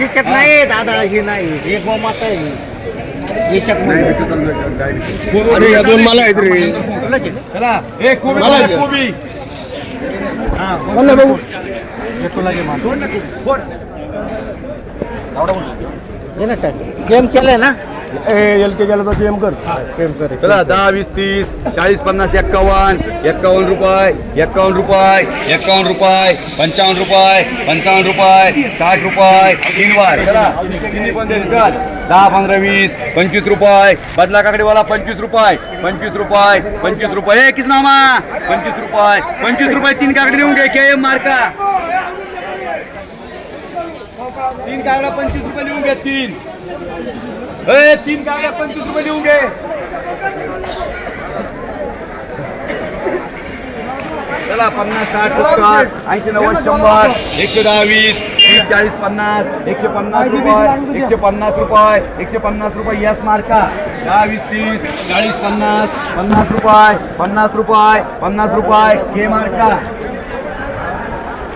याच्यात नाही दादा हे नाही. हे गोमाता आहे. याच्यात नाही. अरे या दोन मला आहेत रे. तुलाच आहे. ना? चला. ए कोबी मला बघा. कोबी. हा, हे तुला घे. हे गेम केलंय ना? एल के गेला गेम कर. चला दहा वीस तीस चाळीस पन्नास एक्कावन्न एक्कावन्न रुपये एक्कावन्न रुपये एक्कावन्न रुपये पंचावन्न रुपये पंचावन्न रुपये साठ रुपये तीन वार चला तिन्ही पण दे, चल. दहा पंधरा वीस पंचवीस रुपये. बदला काकडीवाला पंचवीस रुपये पंचवीस रुपये पंचवीस रुपये. किस नामा? पंचवीस रुपये पंचवीस रुपये तीन काकडी देऊन घे के एम मार्का. तीन काकड्या पंचवीस रुपये लिहून घे तीन. ए तीन काकड्या पंचवीस रुपये लिहून घे चला पन्नास साठ सत्तर ऐंशी नव्वद शंभर एकशे दहा वीस तीस चाळीस पन्नास एकशे पन्नास रुपये एकशे पन्नास रुपये एकशे पन्नास रुपये यस मार्का। दहा वीस तीस चाळीस पन्नास पन्नास रुपये पन्नास रुपये पन्नास रुपये के मार्का।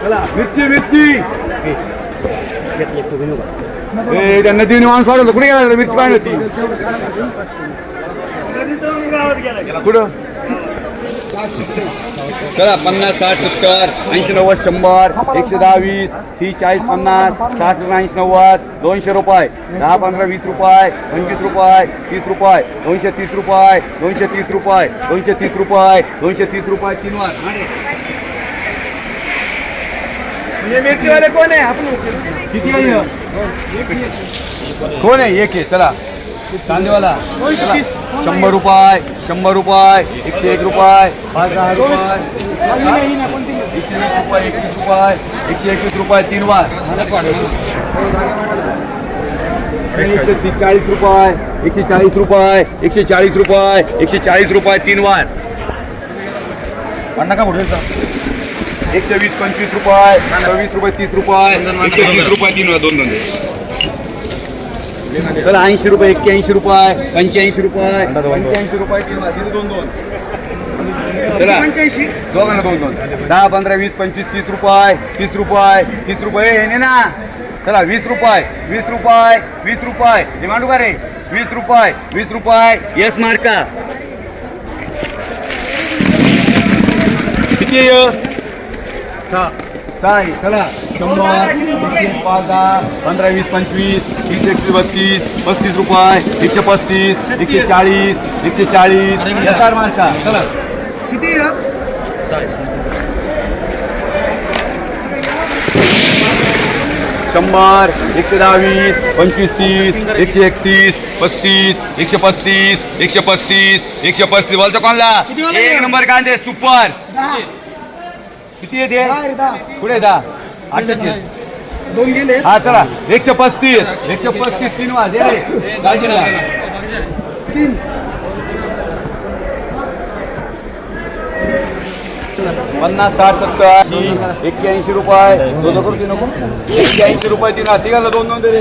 चला मिरची मिरची। घेतले तुम्ही. ए त्या माणूस वाढवलं कुठे गेला मिरची पाहिजे होती कुठं? चला पन्नास साठ सत्तर ऐंशी नव्वद शंभर एकशे दहा वीस तीस चाळीस पन्नास साठ ऐंशी नव्वद दोनशे रुपये. दहा पंधरा वीस रुपये पंचवीस रुपये तीस रुपये दोनशे तीस रुपये दोनशे तीस रुपये दोनशे तीस रुपये दोनशे तीस रुपये तीन वार. म्हणजे मिरचीवाले कोण आहे आपण किती आहे हे? कोण आहे एक आहे चला। कांदेवाला शंभर रुपये शंभर रुपये एकशे एक रुपये पाच दहा रुपये एकशे वीस रुपये एकवीस रुपये एकशे एकवीस रुपये तीन वार एकशे चाळीस रुपये एकशे चाळीस रुपये एकशे चाळीस रुपये एकशे चाळीस रुपये तीन वार अण्णा का पुढे एकशे वीस पंचवीस रुपये सव्वीस रुपये तीस रुपये एकशे तीस रुपये तीन दोन दोन चला ऐंशी रुपये एक्क्याऐंशी रुपये पंच्याऐंशी रुपये पंच्याऐंशी रुपये तीन दोन दोन. चला दोघांना दोन दोन. दहा पंधरा वीस पंचवीस तीस रुपये तीस रुपये तीस रुपये. हे ने ना चला वीस रुपये वीस रुपये वीस रुपये. हे मांडू का रे? वीस रुपये वीस रुपये. यस मार्का. किती आहे. चला. शंभर एकशे पाच दहा पंधरा वीस पंचवीस तीस एकशे बत्तीस पस्तीस रुपये एकशे पस्तीस एकशे चाळीस एकशे चाळीस. आर मार्का चला. किती शंभर एकशे दहा वीस पंचवीस तीस एकशे एकतीस पस्तीस एकशे पस्तीस एकशे पस्तीस एकशे पस्तीस. बोलतो कोणला? एक नंबर कांदे सुपर. किती येते पुढे दहा. अठ्ठाची दोन गेले हा चला. एकशे पस्तीस. एकशे पस्तीस तीन वाज. पन्नास साठ सत्तर. ऐंशी एक्क्याऐंशी रुपये. दोन नको एक्क्याऐंशी रुपये तीन. तिघाला दोन दोन दे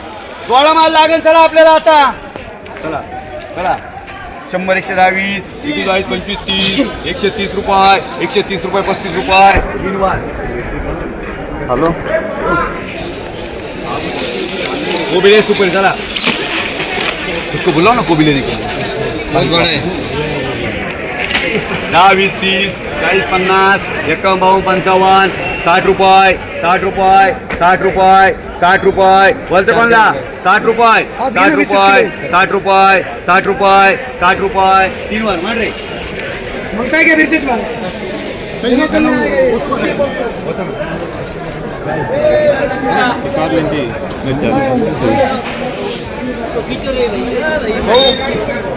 गोळा मार लागेल चला आपल्याला आता. चला चला. शंभर एकशे दहा वीस एकशे चाळीस पंचवीस तीस एकशे तीस रुपये एकशे तीस रुपये पस्तीस रुपये. हॅलो. कोबिले सुपर चला. उसको बुलाओ ना कोबिले दहा वीस तीस चाळीस पन्नास एकावन्न बावन्न पंचावन्न साठ रुपये साठ रुपये साठ रुपये साठ रुपये बोलतो कोणला? साठ रुपये साठ रुपये साठ रुपये साठ रुपये साठ रुपये. तीन वर म्हण रे. मग काय काय मिरचीच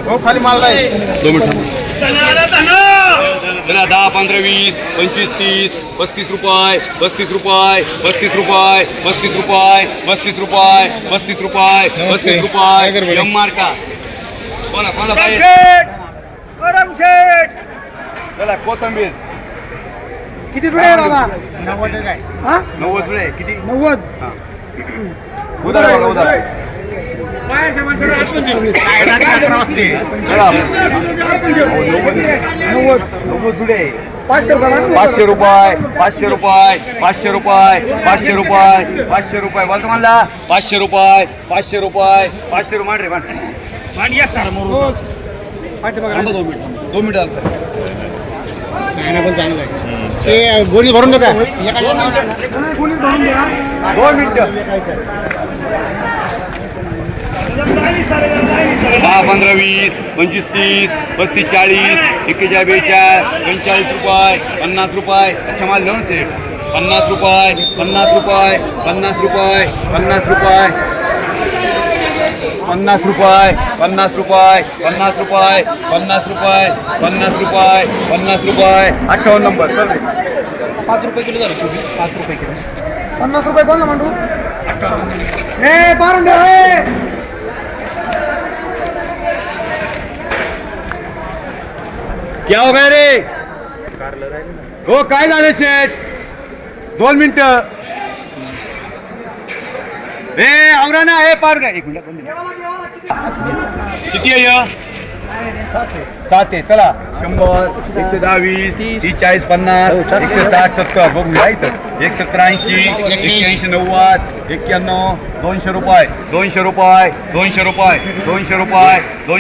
हो खाली माल दोन मिनिट चला दहा पंधरा वीस पंचवीस तीस पस्तीस रुपये पस्तीस रुपये पस्तीस रुपये पस्तीस रुपये पस्तीस रुपये पस्तीस रुपये पस्तीस रुपये. एम मार्का. कोणा कोणाला पाहिजे चला कोथंबीर. किती जुळे बाबा? हा? नव्वद रुपये किती? नव्वद. उधार बघा, उधार चला नव्वद नव्वद रुपये पाचशे रुपये पाचशे रुपये पाचशे रुपये पाचशे रुपये पाचशे रुपये. पाचशे रुपये बोलतो म्हणला पाचशे रुपये पाचशे रुपये पाचशे रुपये. रे मान या सर दोन मिनिट दोन मिनिट गोळी भरून दोन मिनिट. दहा पंधरा वीस पंचवीस तीस पस्तीस चाळीस एक्केचाळीस बेचाळीस पंचेचाळीस रुपये पन्नास रुपये. अच्छा माल लिहून सेठ पन्नास रुपये पन्नास रुपये पन्नास रुपये पन्नास रुपये. पन्नास रुपये पन्नास रुपये पन्नास रुपये पन्नास रुपये पन्नास रुपये पन्नास रुपये. अठ्ठावन्न नंबर चल रे. पाच रुपये किलो झालं पाच रुपये किलो. पन्नास रुपये कोण ना मांडू ए पारून द्या ए. क्या हो गए रे? हो काय झालं शेठ दोन मिनिट। ए आवरा ना हे पार ना। एक मिनिट. किती आहे सात आहे चला। शंभर, एकशे दहा वीस तीस, चाळीस, पन्नास, एकशे साठ, सत्तर, बघू इथं एक सत्तर ऐंशी एकशे ऐंशी नव्वद, एक्क्याण्णव, दोनशे रुपये दोनशे रुपये दोनशे रुपये दोनशे रुपये, दोनशे